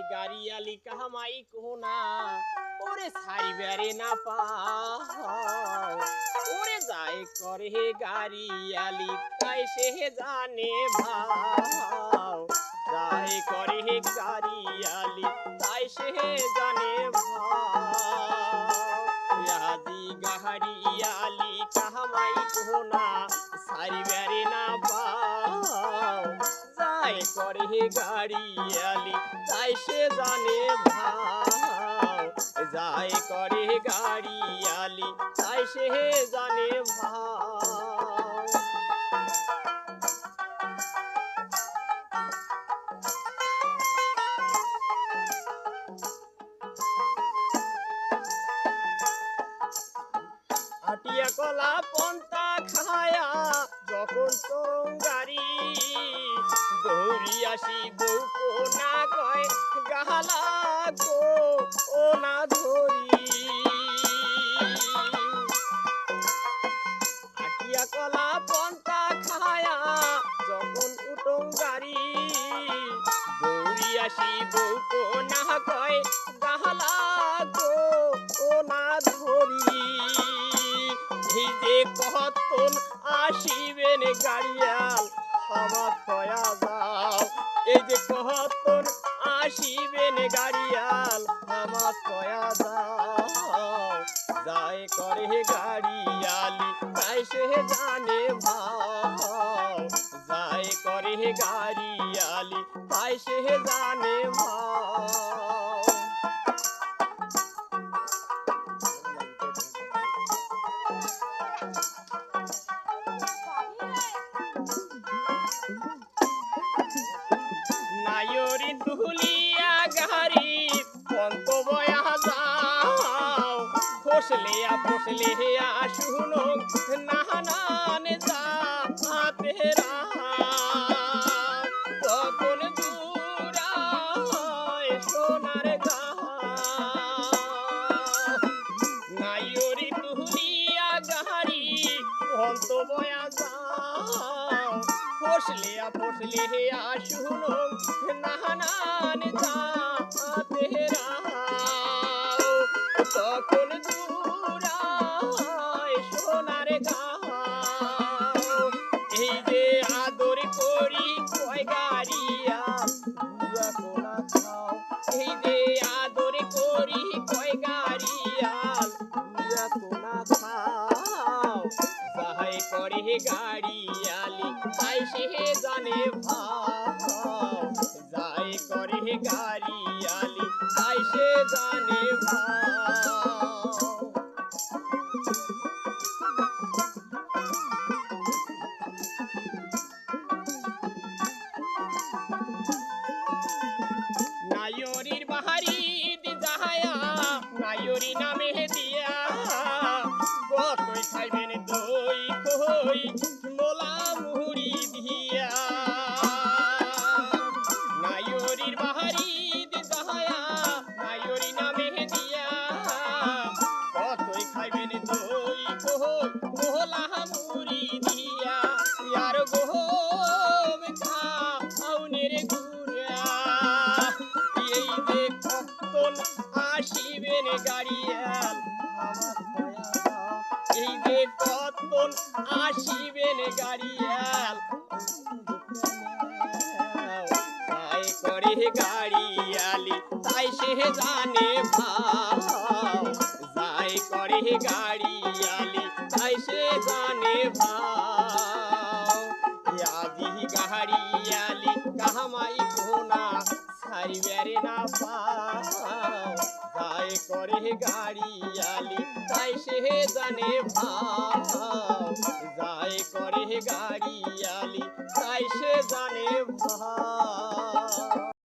আজি গাড়িয়ালি কাহামাই কোনা ওরে সারিবারে না পাও ওরে যায় করে হে গাড়িয়ালি তাই সে জানে ভাও যায় করে হে গাড়িয়ালি তাই সে জানে ভাও আজি করে হে গাড়িয়ালি তাই সে জানে ভাও যায় করে গাড়িয়ালি তাই সে জানে ভাও আটিয়া কলা পন্তা খায়া, যখন গাড়ি দৌড়ি আসি বউকো না কয় ও না ধরি। আটিয়া কলা পন্তা খায়া যখন উঠং গাড়ি, দৌড়ি আসি বউকো না কয় ও না ধরি। যে কতন আসিবেন গাড়িয়াল আমার কয়া যাও যায় করে তাই সে জানে ভাও। যায় করে গাড়িয়ালি তাই সে জানে ভাও। ফসলিয়া শুনো নাহানান যা তেরা তখন দূরায় সোনার গা নায়রি দুলিয়া গাড়ি পন্ত বয়া যাও ফসলিয়া শুনো নাহানান যা তেরা গাড়িয়াল বুড়া কোনা খাও। যাহাই করে গাড়িয়ালি তাই সে জানে ভাও। আসিবেন গাড়িয়াল আমার। এই যে কতন আসিবেন গাড়িয়াল তাই করে গাড়িয়ালি তাই সে জানে ভাও যাই করে গাড়িয়ালি তাই সে জানে ভাও আজি গাড়িয়ালি কাহামাই কোনা সারিবারে না পাও যাই গাড়ি আলি তাই সে জানে ভাও